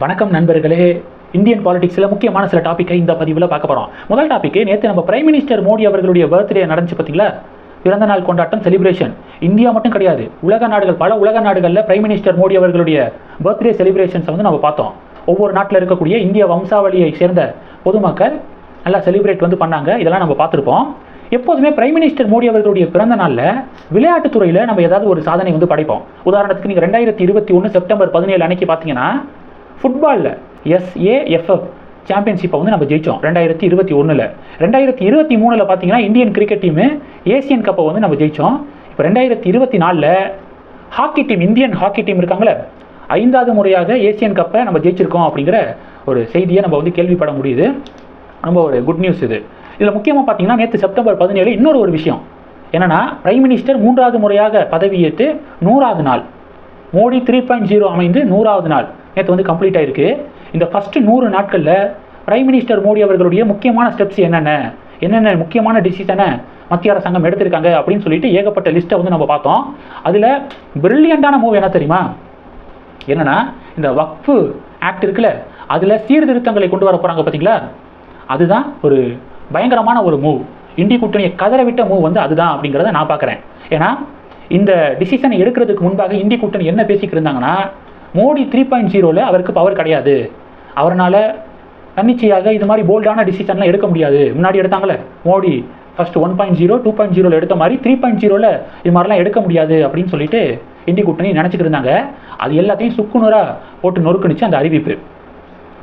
வணக்கம் நண்பர்களே. இந்தியன் பாலிடிக்ஸில் முக்கியமான சில டாப்பிக்கை இந்த பதிவில் பார்க்க போகிறோம் முதல் டாப்பிக்கு நேற்று நம்ம பிரைம் மினிஸ்டர் மோடி அவர்களுடைய பர்த்டே நடந்துச்சு பார்த்தீங்களா பிறந்த நாள் கொண்டாட்டம் செலிப்ரேஷன் இந்தியா மட்டும் கிடையாது உலக நாடுகள் பல உலக நாடுகளில் பிரைம் மினிஸ்டர் மோடி அவர்களுடைய பர்த்டே செலிப்ரேஷன்ஸை வந்து நம்ம பார்த்தோம். ஒவ்வொரு நாட்டில் இருக்கக்கூடிய இந்திய வம்சாவளியை சேர்ந்த பொதுமக்கள் நல்லா செலிப்ரேட் வந்து பண்ணாங்க. இதெல்லாம் நம்ம பார்த்துருப்போம். எப்போதுமே பிரைம் மினிஸ்டர் மோடி அவர்களுடைய பிறந்த நாளில் விளையாட்டுத்துறையில் நம்ம ஏதாவது ஒரு சாதனை வந்து படைப்போம். உதாரணத்துக்கு நீங்கள் ரெண்டாயிரத்தி இருபத்தி ஒன்று செப்டம்பர் பதினேழு அன்னைக்கு பார்த்தீங்கன்னா ஃபுட்பாலில் எஸ்ஏஎஃப்எஃப் சாம்பியன்ஷிப்பை வந்து நம்ம ஜெயித்தோம் ரெண்டாயிரத்தி இருபத்தி ஒன்றில் ரெண்டாயிரத்தி இருபத்தி மூணில் பார்த்தீங்கன்னா இந்தியன் கிரிக்கெட் டீமு ஏசியன் கப்பை வந்து நம்ம ஜெயித்தோம் இப்போ ரெண்டாயிரத்தி இருபத்தி நாலில் hockey team Indian hockey team இருக்காங்களே ஐந்தாவது முறையாக ஏசியன் கப்பை நம்ம ஜெயிச்சிருக்கோம் அப்படிங்கிற ஒரு செய்தியை நம்ம வந்து கேள்விப்பட முடியுது. ரொம்ப ஒரு குட் நியூஸ் இது. இதில் முக்கியமாக பார்த்தீங்கன்னா நேற்று செப்டம்பர் பதினேழு இன்னொரு ஒரு விஷயம். என்னென்னா பிரைம் மினிஸ்டர் மூன்றாவது முறையாக பதவியேற்று நூறாவது நாள் மோடி த்ரீ பாயிண்ட் ஜீரோ அமைந்து நூறாவது நாள். நேற்று வந்து கம்ப்ளீட் ஆயிருக்கு. இந்த ஃபஸ்ட்டு நூறு நாட்களில் பிரைம் மினிஸ்டர் மோடி அவர்களுடைய முக்கியமான ஸ்டெப்ஸ் என்னென்ன? என்னென்ன முக்கியமான டிசிஷனை மத்திய அரசாங்கம் எடுத்திருக்காங்க அப்படின்னு சொல்லிட்டு ஏகப்பட்ட லிஸ்ட்டை வந்து நம்ம பார்த்தோம். அதில் பிரில்லியண்டான மூவ் என்ன தெரியுமா? என்னென்னா இந்த வக்ஃபு ஆக்ட் இருக்குல்ல அதில் சீர்திருத்தங்களை கொண்டு வர போகிறாங்க பார்த்தீங்களா? அதுதான் ஒரு பயங்கரமான ஒரு மூவ் இந்தி கூட்டணியை கதற விட்ட மூவ் வந்து அதுதான் அப்படிங்கிறத நான் பார்க்குறேன். ஏன்னா இந்த டிசிஷனை எடுக்கிறதுக்கு முன்பாக இந்தி கூட்டணி என்ன பேசிக்கிட்டு இருந்தாங்கன்னா மோடி த்ரீ பாயிண்ட் ஜீரோவில் அவருக்கு பவர் கிடையாது. அவரால் தன்னிச்சையாக இது மாதிரி போல்டான டிசிஷன்லாம் எடுக்க முடியாது. முன்னாடி எடுத்தாங்களே Modi first one point zero two point ஜீரோவில் எடுத்த மாதிரி த்ரீ பாயிண்ட் ஜீரோவில் இது மாதிரிலாம் எடுக்க முடியாது அப்படின்னு சொல்லிட்டு இந்தி கூட்டணி நினச்சிக்கிட்டு இருந்தாங்க. அது எல்லாத்தையும் சுக்குநூறாக போட்டு நொறுக்குனுச்சு அந்த அறிவிப்பு.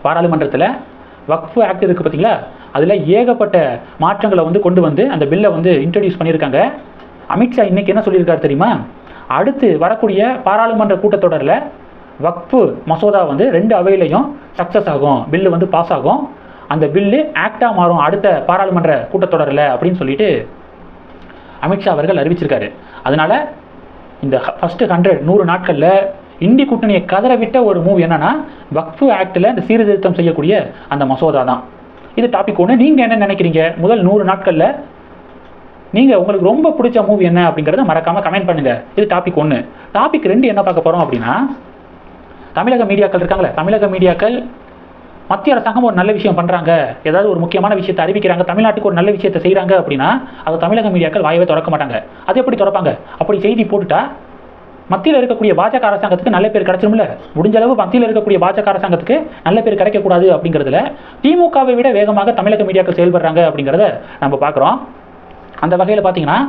பாராளுமன்றத்தில் வக்ஃபு ஆக்ட் இருக்குது பார்த்தீங்களா அதில் ஏகப்பட்ட மாற்றங்களை வந்து கொண்டு வந்து அந்த பில்லை வந்து இன்ட்ரடியூஸ் பண்ணியிருக்காங்க. அமித்ஷா இன்னைக்கு என்ன சொல்லியிருக்காரு தெரியுமா? அடுத்து வரக்கூடிய பாராளுமன்ற கூட்டத்தொடரில் வக்ஃபு மசோதா வந்து ரெண்டு அவையிலையும் சக்ஸஸ் ஆகும். பில்லு வந்து பாஸ் ஆகும். அந்த பில்லு ஆக்டாக மாறும் அடுத்த பாராளுமன்ற கூட்டத்தொடரில் அப்படின்னு சொல்லிட்டு அமித்ஷா அவர்கள் அறிவிச்சிருக்காரு. அதனால் இந்த ஃபஸ்ட்டு ஹண்ட்ரட் நூறு நாட்களில் இந்தி கூட்டணியை கதற விட்ட ஒரு மூவ் என்னன்னா வக்ஃபு ஆக்டில் இந்த சீர்திருத்தம் செய்யக்கூடிய அந்த மசோதா தான். இது டாபிக் ஒன்று நீங்கள் என்ன நினைக்கிறீங்க? முதல் நூறு நாட்களில் நீங்கள் உங்களுக்கு ரொம்ப பிடிச்ச மூவி என்ன அப்படிங்கிறத மறக்காமல் கமெண்ட் பண்ணுங்கள் இது டாபிக் ஒன்று டாபிக் ரெண்டு என்ன பார்க்க போகிறோம் அப்படின்னா தமிழக மீடியாக்கள் இருக்காங்களே தமிழக மீடியாக்கள் மத்திய அரசாங்கம் ஒரு நல்ல விஷயம் பண்ணுறாங்க ஏதாவது ஒரு முக்கியமான விஷயத்தை அறிவிக்கிறாங்க தமிழ்நாட்டுக்கு ஒரு நல்ல விஷயத்தை செய்கிறாங்க அப்படின்னா அதை தமிழக மீடியாக்கள் வாயவே திறக்க மாட்டாங்க. அது எப்படி திறப்பாங்க? அப்படி செய்தி போட்டுட்டா மத்தியில் இருக்கக்கூடிய பாஜக அரசாங்கத்துக்கு நல்ல பேர் கிடைச்சிரும்ல? முடிஞ்ச அளவு மத்தியில் இருக்கக்கூடிய பாஜக அரசாங்கத்துக்கு நல்ல பேர் கிடைக்கக்கூடாது அப்படிங்கிறதுல திமுகவை விட வேகமாக தமிழக மீடியாக்கள் செயல்படுறாங்க அப்படிங்கிறத நம்ம பார்க்குறோம். அந்த வகையில் பார்த்தீங்கன்னா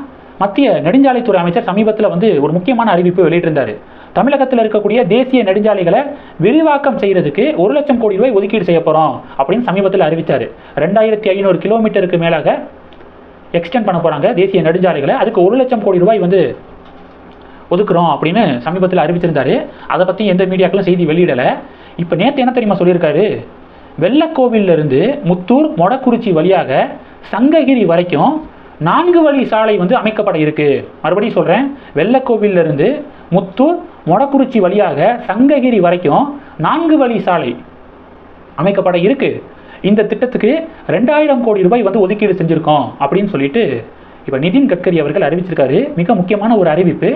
மத்திய நெடுஞ்சாலைத்துறை அமைச்சர் சமீபத்தில் வந்து ஒரு முக்கியமான அறிவிப்பு வெளியிட்டிருந்தார். தமிழகத்தில் இருக்கக்கூடிய தேசிய நெடுஞ்சாலைகளை விரிவாக்கம் செய்கிறதுக்கு ஒரு லட்சம் கோடி ரூபாய் ஒதுக்கீடு செய்ய போகிறோம் அப்படின்னு சமீபத்தில் அறிவித்தார் ரெண்டாயிரத்தி ஐநூறு கிலோமீட்டருக்கு மேலாக எக்ஸ்டெண்ட் பண்ண போகிறாங்க தேசிய நெடுஞ்சாலைகளை. அதுக்கு ஒரு லட்சம் கோடி ரூபாய் வந்து ஒதுக்குறோம் அப்படின்னு சமீபத்தில் அறிவிச்சிருந்தாரு. அதை பற்றி எந்த மீடியாக்களும் செய்தி வெளியிடலை. இப்போ நேற்று என்ன தெரியுமா சொல்லியிருக்காரு? வெள்ளக்கோவிலிருந்து முத்தூர் மொடக்குறிச்சி வழியாக சங்ககிரி வரைக்கும் நான்கு வழி சாலை வந்து அமைக்கப்பட இருக்கு. மறுபடியும் சொல்கிறேன் வெள்ளக்கோவிலிருந்து முத்தூர் மொடக்குறிச்சி வழியாக சங்ககிரி வரைக்கும் நான்கு வழி சாலை அமைக்கப்பட இருக்கு. இந்த திட்டத்துக்கு ரெண்டாயிரம் கோடி ரூபாய் வந்து ஒதுக்கீடு செஞ்சுருக்கோம் அப்படின்னு சொல்லிட்டு இப்போ நிதின் கட்கரி அவர்கள் அறிவிச்சிருக்காரு. மிக முக்கியமான ஒரு அறிவிப்பு.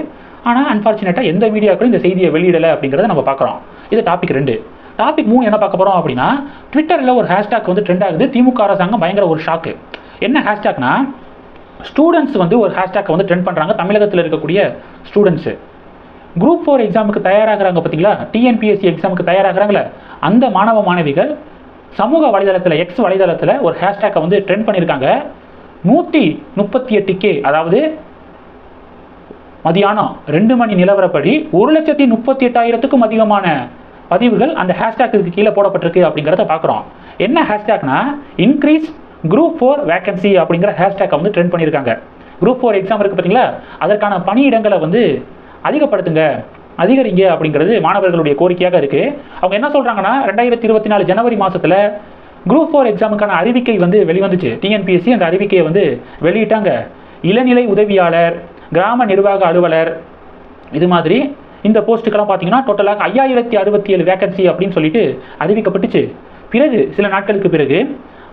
ஆனால் அன்ஃபார்ச்சுனேட்டாக எந்த மீடியாக்களும் இந்த செய்தியை வெளியிடலை அப்படிங்கிறத நம்ம பார்க்குறோம். இது டாபிக் ரெண்டு. டாபிக் மூணு என்ன பார்க்க போகிறோம் அப்படின்னா ட்விட்டரில் ஒரு ஹேஷ்டாக் வந்து ட்ரெண்ட் ஆகுது. திமுக அரசாங்கம் பயங்கர ஒரு ஷாக்கு என்ன ஹேஷ்டாக்னா ஸ்டூடெண்ட்ஸ் வந்து ஒரு ஹேஷ்டாக்கை வந்து ட்ரெண்ட் பண்ணுறாங்க தமிழகத்தில் இருக்கக்கூடிய ஸ்டூடெண்ட்ஸு குரூப் ஃபோர் எக்ஸாமுக்கு தயாராகிறாங்க பார்த்தீங்களா டிஎன்பிஎஸ்சி எக்ஸாமுக்கு தயாராகிறாங்களே? அந்த மாணவ மாணவிகள் சமூக வலைதளத்தில் எக்ஸ் வலைதளத்தில் ஒரு ஹேஷ்டேக்கை வந்து ட்ரெண்ட் பண்ணியிருக்காங்க நூற்றி முப்பத்தி எட்டு கே அதாவது மதியானம் ரெண்டு மணி நிலவரப்படி ஒரு லட்சத்தி முப்பத்தி எட்டாயிரத்துக்கும் அதிகமான பதிவுகள் அந்த ஹேஷ்டேக்கு கீழே போடப்பட்டிருக்கு அப்படிங்கிறத பார்க்குறோம் என்ன ஹேஷ்டேக்னா இன்க்ரீஸ் குரூப் ஃபோர் வேகன்சி அப்படிங்கிற ஹேஷ்டேக்கை வந்து ட்ரெண்ட் பண்ணியிருக்காங்க குரூப் ஃபோர் எக்ஸாம் இருக்குது பார்த்தீங்களா அதற்கான பணியிடங்களை வந்து அதிகப்படுத்துங்க அதிகரிங்க அப்படிங்கிறது மாணவர்களுடைய கோரிக்கையாக இருக்குது அவங்க என்ன சொல்கிறாங்கன்னா ரெண்டாயிரத்தி இருபத்தி நாலு ஜனவரி மாதத்தில் குரூப் ஃபோர் எக்ஸாமுக்கான அறிவிக்கை வந்து வெளிவந்துச்சு. டிஎன்பிஎஸ்சி அந்த அறிவிக்கையை வந்து வெளியிட்டாங்க. இளநிலை உதவியாளர் கிராம நிர்வாக அலுவலர் இது மாதிரி இந்த போஸ்ட்டுக்கெல்லாம் பார்த்தீங்கன்னா டோட்டலாக ஐயாயிரத்தி அறுபத்தி ஏழு வேக்கன்சி அப்படின்னு சொல்லிட்டு அறிவிக்கப்பட்டுச்சு. பிறகு சில நாட்களுக்கு பிறகு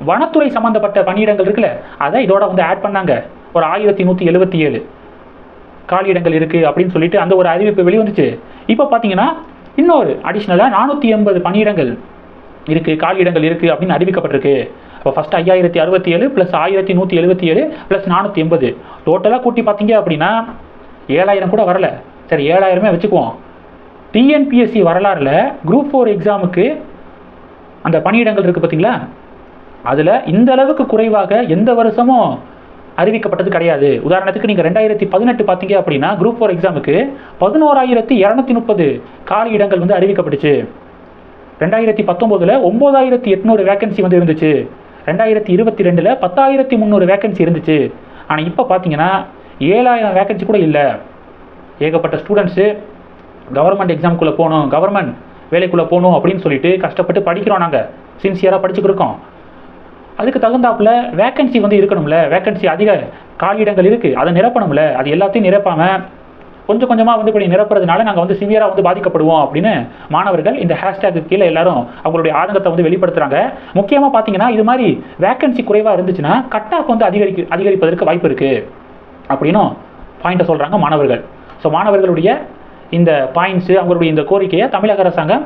வனத்துறை சம்மந்தப்பட்ட பணியிடங்கள் இருக்குல்ல அதை இதோட வந்து ஆட் பண்ணாங்க. ஒரு ஆயிரத்தி நூற்றி எழுபத்தி ஏழு. காலியிடங்கள் இருக்குது அப்படின்னு சொல்லிட்டு அந்த ஒரு அறிவிப்பு வெளிவந்துச்சு. இப்போ பார்த்தீங்கன்னா இன்னொரு அடிஷ்னலாக நானூற்றி எண்பது பணியிடங்கள் இருக்குது காலியிடங்கள் இருக்குது அப்படின்னு அறிவிக்கப்பட்டிருக்கு. இப்போ ஃபஸ்ட்டு ஐயாயிரத்தி அறுபத்தி ஏழு ப்ளஸ் ஆயிரத்தி நூற்றி எழுபத்தி ஏழு ப்ளஸ் நானூற்றி எண்பது. டோட்டலாக கூட்டி பார்த்தீங்க அப்படின்னா ஏழாயிரம் கூட வரல. சரி ஏழாயிரமே வச்சுக்குவோம். டிஎன்பிஎஸ்சி வரலாறுல குரூப் ஃபோர் எக்ஸாமுக்கு அந்த பணியிடங்கள் இருக்குது பார்த்தீங்களா அதில் இந்த அளவுக்கு குறைவாக எந்த வருஷமும் அறிவிக்கப்பட்டது கிடையாது. உதாரணத்துக்கு நீங்கள் ரெண்டாயிரத்தி பதினெட்டு பார்த்தீங்க அப்படின்னா குரூப் ஃபோர் எக்ஸாமுக்கு பதினோராயிரத்தி இரநூத்தி முப்பது காலி இடங்கள் வந்து அறிவிக்கப்பட்டுச்சு. ரெண்டாயிரத்தி பத்தொம்போதில் ஒம்பதாயிரத்தி எட்நூறு வேகன்சி வந்து இருந்துச்சு. ரெண்டாயிரத்தி இருபத்தி ரெண்டில் பத்தாயிரத்தி முந்நூறு வேகன்சி இருந்துச்சு. ஆனால் இப்போ பார்த்தீங்கன்னா ஏழாயிரம் வேகன்சி கூட இல்லை. ஏகப்பட்ட ஸ்டூடெண்ட்ஸு கவர்மெண்ட் எக்ஸாமுக்குள்ளே போகணும் கவர்மெண்ட் வேலைக்குள்ளே போகணும் அப்படின்னு சொல்லிட்டு கஷ்டப்பட்டு படிக்கிறோம் நாங்கள் சின்சியராக படிச்சுக்கிட்டு இருக்கோம். அதுக்கு தகுந்தாப்புல வேக்கன்சி வந்து இருக்கணும்ல. வேக்கன்சி அதிக காலியிடங்கள் இருக்குது அதை நிரப்பணும்ல. அது எல்லாத்தையும் நிரப்பாமல் கொஞ்சம் கொஞ்சமாக வந்து இப்படி நிரப்புறதுனால நாங்கள் வந்து சிவியராக வந்து பாதிக்கப்படுவோம் அப்படின்னு மாணவர்கள் இந்த ஹேஷ்டேக்கு கீழே எல்லாரும் அவங்களுடைய ஆதங்கத்தை வந்து வெளிப்படுத்துகிறாங்க முக்கியமாக பார்த்தீங்கன்னா இது மாதிரி வேக்கன்சி குறைவாக இருந்துச்சுன்னா கட் ஆஃப் வந்து அதிகரிக்க அதிகரிப்பதற்கு வாய்ப்பு இருக்குது அப்படின்னும் பாயிண்ட்டை சொல்கிறாங்க மாணவர்கள். ஸோ மாணவர்களுடைய இந்த பாயிண்ட்ஸு அவங்களுடைய இந்த கோரிக்கையை தமிழக அரசாங்கம்